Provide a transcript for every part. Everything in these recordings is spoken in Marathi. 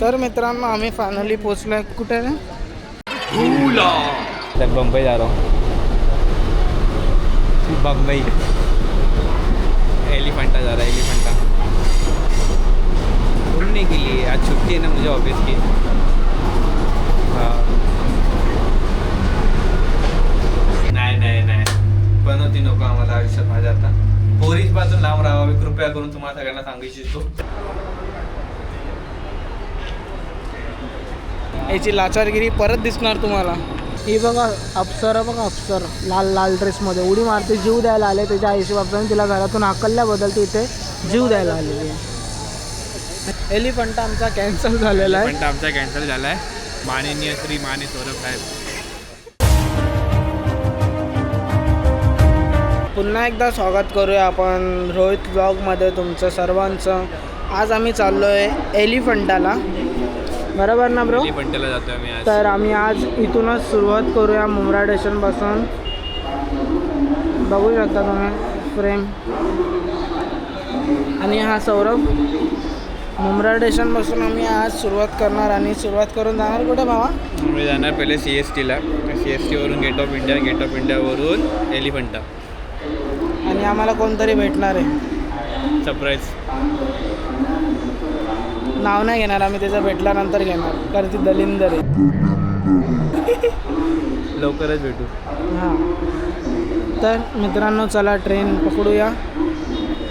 तर मित्रांनो आम्ही फायनली पोचलोय कुठे रे? मैं बम्बई जा रहा हूँ. बम्बई एलिफेंटा जा रहा है एलिफेंटा. घूमने के लिए आज छुट्टी है ना मुझे ऑफिस की। हाँ। नाही नाही नाही. बनवती नको आम्हाला आयुष्यात माझ्या आता. पोरीच पासून लांब राहावे कृपया करून तुम्हाला सगळ्यांना सांगू इच्छितो. याची लाचारगिरी परत दिसणार तुम्हाला. ही बघा अप्सरा बघा अप्सर. लाल लाल ड्रेसमध्ये उडी मारते जीव द्यायला आले त्याच्या आईशी बापाने तिला घरातून हाकलल्याबद्दल ती इथे जीव द्यायला आलेली आहे. एलिफंटा आमचा कॅन्सल झालेला आहे. आमचा कॅन्सल झाला आहे माननीय श्री माने सौरभ साहेब. पुन्हा एकदा स्वागत करूया आपण रोहित ब्लॉगमध्ये तुमचं सर्वांचं. आज आम्ही चाललो आहे एलिफंटाला. बरोबर ना ब्रो आम्ही आज. तर आम्ही आज इथूनच सुरुवात करूया मुंब्रा स्टेशनपासून बघू शकता तुम्ही फ्रेम आणि हा सौरभ मुंब्रा स्टेशनपासून आम्ही आज सुरुवात करणार आणि सुरुवात करून जाणार कुठे भावा? मी जाणार पहिले सी एस टीला C S टीवरून gate of India gate of इंडियावरून Elephanta आणि आम्हाला कोणतरी भेटणार आहे. सरप्राईज नाव नाही घेणार आम्ही त्याचं भेटल्यानंतर घेणार. कारण ती दलिंदर आहे. लवकरच भेटू. हां. तर मित्रांनो चला ट्रेन पकडूया.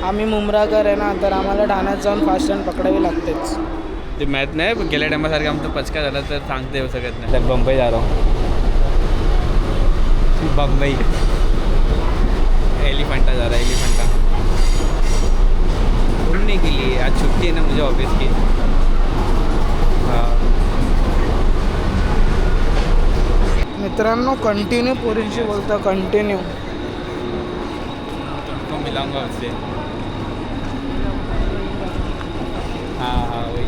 आम्ही मुंब्राकर आहे ना तर आम्हाला ठाण्यात जाऊन फास्ट ट्रेन पकडावी लागतेच. ते मॅथ नाही पण गेल्या टायमासारखं आमचा पचका झाला तर सांगता येऊ शकत नाही तर बम्बई जा रहा हूँ बम्बई. एलिफेंटा जा रहा एलिफेंटा. घूमने के लिए. आज छुट्टी है ना मुझे ऑफिस की. मित्रांनो कंटिन्यू पोरींशी बोलतो कंटिन्यू तुमको मिलाऊंगा उससे. हाँ हाँ वही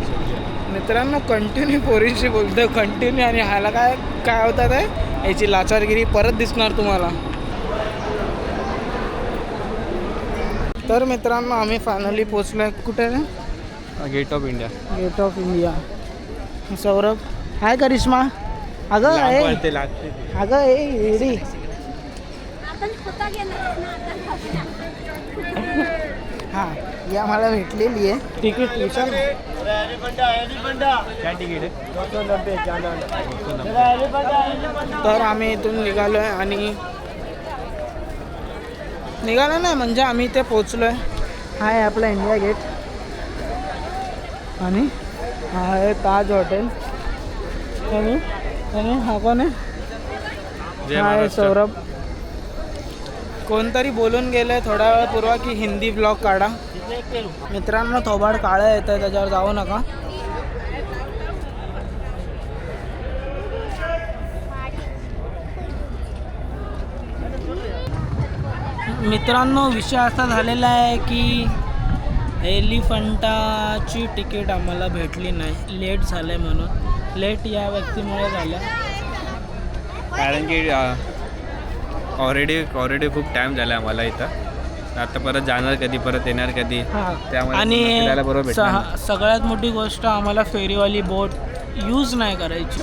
मित्रांनो कंटिन्यू पोरींशी बोलतो कंटिन्यू आणि ह्याला काय काय होतात आहे? याची लाचारगिरी परत दिसणार तुम्हाला. तर मित्रांनो आम्ही फायनली पोचलो आहे. कुठे gate of India gate of India Saurabh. Hi Karishma. अगं ए. अगं ए येडी हां ही आम्हाला भेटलेली आहे. तिकीट विचार है तर आम्ही इथून निघालो आहे आणि निघालो नाही म्हणजे आम्ही इथे पोचलो आहे हा आहे आपला इंडिया गेट आणि हा आहे ताज हॉटेल आणि आणि हा कोण आहे? हा आहे सौरभ. कोणतरी बोलून गेलंय थोड्या वेळापूर्वा की हिंदी ब्लॉग काढा. मित्रांनो थोबाड काळं येतं आहे त्याच्यावर जाऊ नका. मित्रांनो विषय असा झालेला आहे की एलिफंटाची तिकीट आम्हाला भेटली नाही. लेट झालं आहे म्हणून. लेट या व्यक्तीमुळे झालं. कारण की ऑलरेडी ऑलरेडी खूप टाईम झाला आम्हाला इथं. आता परत जाणार कधी परत येणार कधी त्यामुळे आणि सगळ्यात मोठी गोष्ट आम्हाला फेरीवाली बोट यूज नाही करायची.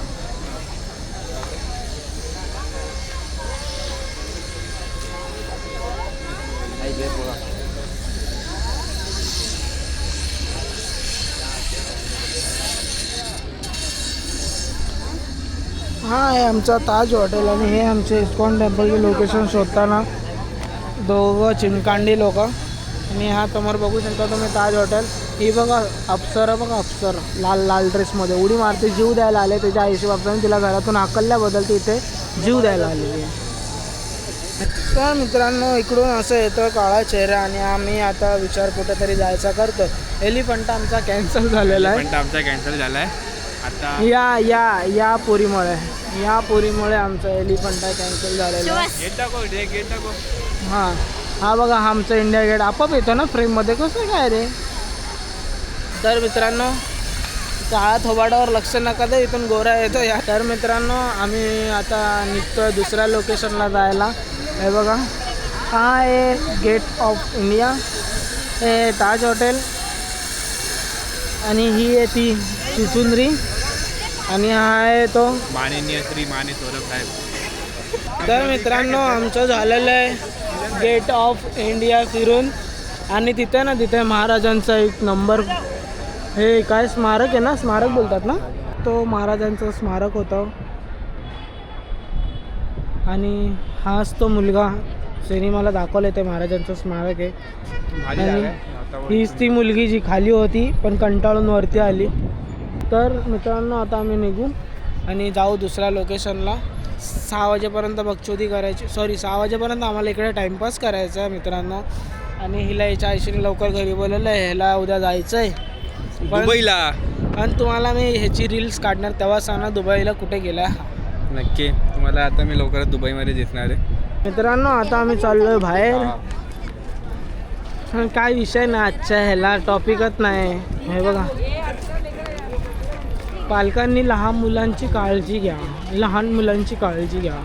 हा आहे आमचा ताज हॉटेल आणि हे आमचे इस्कॉन टेम्पलचे लोकेशन शोधताना दोघं चिमकांडी लोक. आणि हा समोर बघू शकता तुम्ही ताज हॉटेल. ही बघा अप्सरा बघा अप्सर. लाल लाल ड्रेसमध्ये उडी मारते जीव द्यायला आले त्याच्या आईशी बाबतीने तिला घरातून हाकलल्याबद्दल ती इथे जीव द्यायला आलेली आहे. तर मित्रांनो इकडून असं येतं काळा चेहरा आणि आम्ही आता विचार कुठेतरी जायचा करतो एलिफंटा आमचा कॅन्सल झालेला आहे. आमचा कॅन्सल झाला आहे आता या या या पोरीमुळे. या पोरीमुळे आमचा एलिफंटा कॅन्सल झालेला आहे. गेट टाको गेट टाको हां. हा बघा हा आमचा इंडिया गेट आपोआप येतो ना फ्रेममध्ये कसं काय रे? तर मित्रांनो काळा थोबाडावर लक्ष नका दे इथून गोरा येतो. या तर मित्रांनो आम्ही आता निघतोय दुसऱ्या लोकेशनला जायला. हे बघा. हा आहे गेट ऑफ इंडिया हे ताज हॉटेल आणि ही आहे ती चिचुंद्री. आणि हा आहे तो माननीय श्री माने सौरभ साहेब. तर मित्रांनो आमचं झालेलं आहे गेट ऑफ इंडिया फिरून. आणि तिथे ना तिथे महाराजांचा एक नंबर. हे काय स्मारक आहे ना? स्मारक बोलतात ना? तो महाराजांचं स्मारक होतं. आणि हाच तो मुलगा त्यांनी मला दाखवलं ते महाराजांचं स्मारक आहे. हीच ती मुलगी जी खाली होती पण कंटाळून वरती आली. तर मित्रांनो आता आम्ही निघू आणि जाऊ दुसऱ्या लोकेशनला सहा वाजेपर्यंत बगचोदी करायची. सॉरी सहा वाजेपर्यंत आम्हाला इकडे टाईमपास करायचा आहे मित्रांनो. आणि हिला याच्या आईशीने लवकर घरी बोलवलं आहे ह्याला उद्या जायचं आहे दुबईला. आणि तुम्हाला मी ह्याची रील्स काढणार तेव्हा सांगा दुबईला कुठे गेला नक्की. तुम्हाला आता मी लवकरच दुबईमध्ये दिसणार आहे. मित्रांनो आता आम्ही चाललोय बाहेर. हा. पण काय विषय ना आजच्या ह्याला. टॉपिकच नाही. हे बघा. पालकांनी लहान मुलांची काळजी घ्या. लहान मुलांची काळजी घ्या.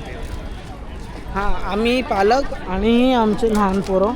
हां आम्ही पालक आणि आमचे लहान पोरं